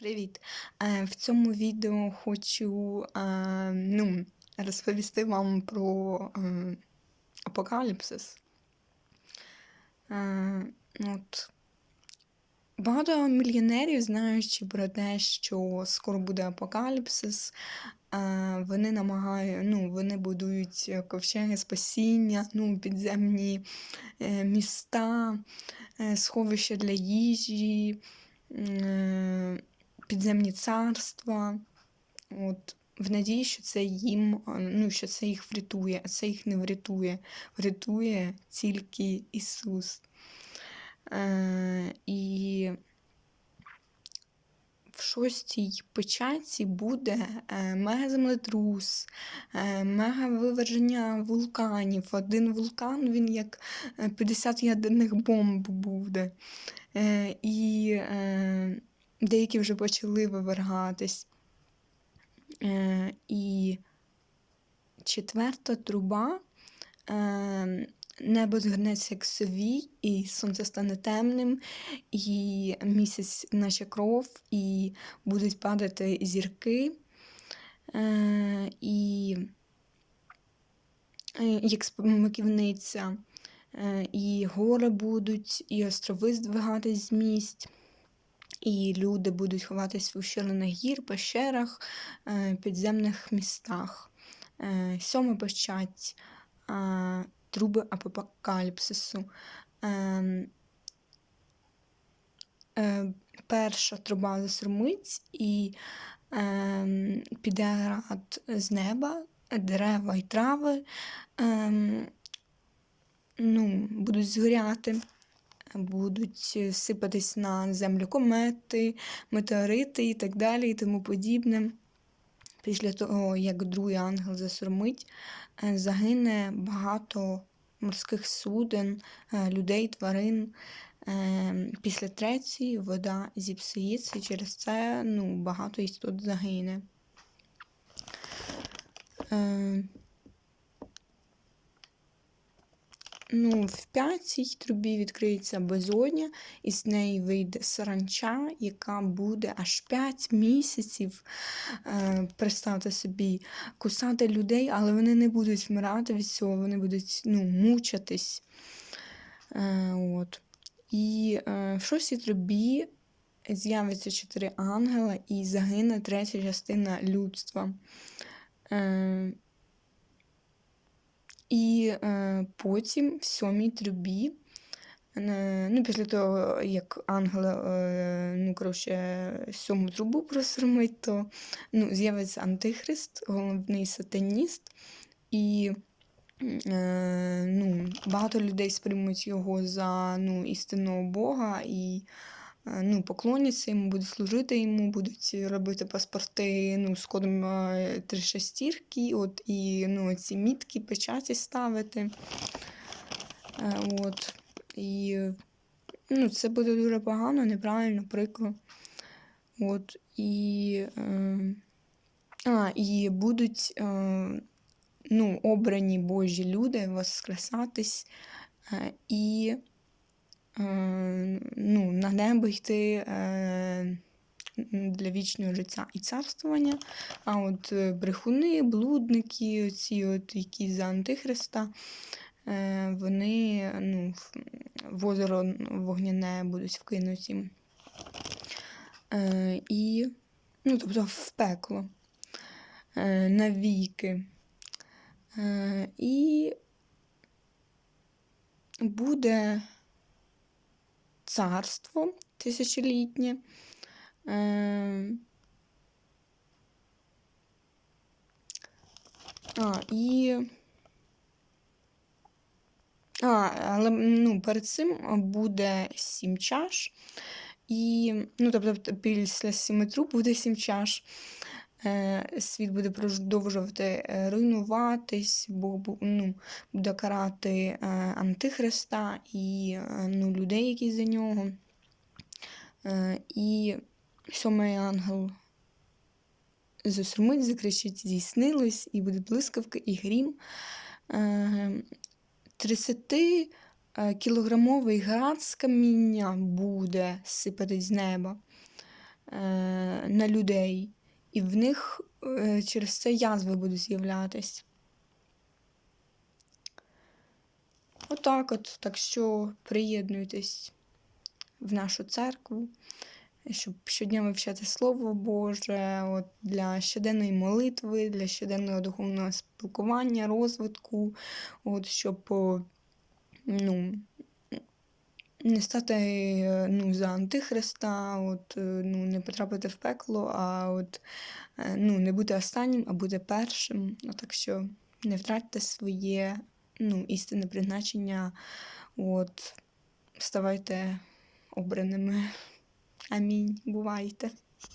Привіт! Е, В цьому відео хочу е, ну, розповісти вам про е, апокаліпсис. От. Багато мільйонерів, знаючи про те, що скоро буде апокаліпсис, вони намагають, ну, вони будують ковчеги спасіння, ну, підземні міста, сховища для їжі. Е, підземні царства, от, в надії, що це їм, ну, що це їх врятує, а це їх не врятує. Врятує тільки Ісус. Е, і в шостій печаті буде е, мегаземлетрус, е, мегавиверження вулканів. Один вулкан, він як е, 50 ядерних бомб буде. Е, і е, деякі вже почали вивергатись. Е, і четверта труба. Е, Небо згорнеться як сові, і сонце стане темним, і місяць, наче кров, і будуть падати зірки, е, і е, як смоківниця, е, і гори будуть, і острови здвигатись з місць. І люди будуть ховатись в ущелинах гір, пещерах, е, підземних містах. Е, Сьома печать е, труби апокаліпсису. Е, е, Перша труба засурмить і е, піде град з неба, дерева і трави е, ну, будуть згоряти будуть е, сипатись на землю комети, метеорити і так далі, і тому подібне. Після того, як другий ангел засурмить, е, загине багато морських суден, е, людей, тварин. Після третьої вода зіпсується, і через це ну, багато істот загине. Ну, в п'ятій трубі відкриється безодня, і з неї вийде саранча, яка буде аж 5 місяців, е, представте собі, кусати людей, але вони не будуть вмирати від цього, вони будуть ну, мучатись. Е, от. І е, в шостій трубі з'явиться чотири ангела і загине третя частина людства. Е, і е, потім в сьомій трубі, е, ну, після того, як ангел е, ну, коротше, сьому трубу просормить, то ну, з'явиться Антихрист, головний сатаніст, і е, ну, багато людей сприймуть його за ну, істинного Бога. і ну, поклоняться йому, будуть служити йому, будуть робити паспорти ну, з кодом е, три шестірки, от, і ну, ці мітки, печаті ставити. Е, от, І ну, це буде дуже погано, неправильно, прикро. От, і, е, а, і будуть е, ну, обрані Божі люди воскресатись. Е, і Е, ну, на небо йти е, для вічного життя і царствування. А от е, брехуни, блудники, ці от, які за Антихриста, вони ну, в озеро вогняне будуть вкинуті. І, ну, тобто в пекло навіки. І буде царство тисячолітнє. Е, а, і. А, але ну, перед цим буде сім чаш. І, ну, тобто, після сіми труб буде сім чаш. Е, світ буде продовжувати е, руйнуватись, Бог ну, буде карати е, Антихриста і ну, людей, які за нього. І сьомий ангел засурмить, закричить, здійснилось, і буде блискавка і грім. 30 кілограмовий град з каміння буде сипатись з неба. на людей, і в них е, через це язви будуть з'являтись. Отак от. Так що приєднуйтесь в нашу церкву, щоб щодня вивчати Слово Боже, от, для щоденної молитви, для щоденного духовного спілкування, розвитку, от, щоб ну, не стати е, ну, за антихриста, от, е, ну, не потрапити в пекло, а от, е, ну, не бути останнім, а бути першим. Ну, так що не втратьте своє ну, істинне призначення, от, ставайте обраними. Амінь. Бувайте.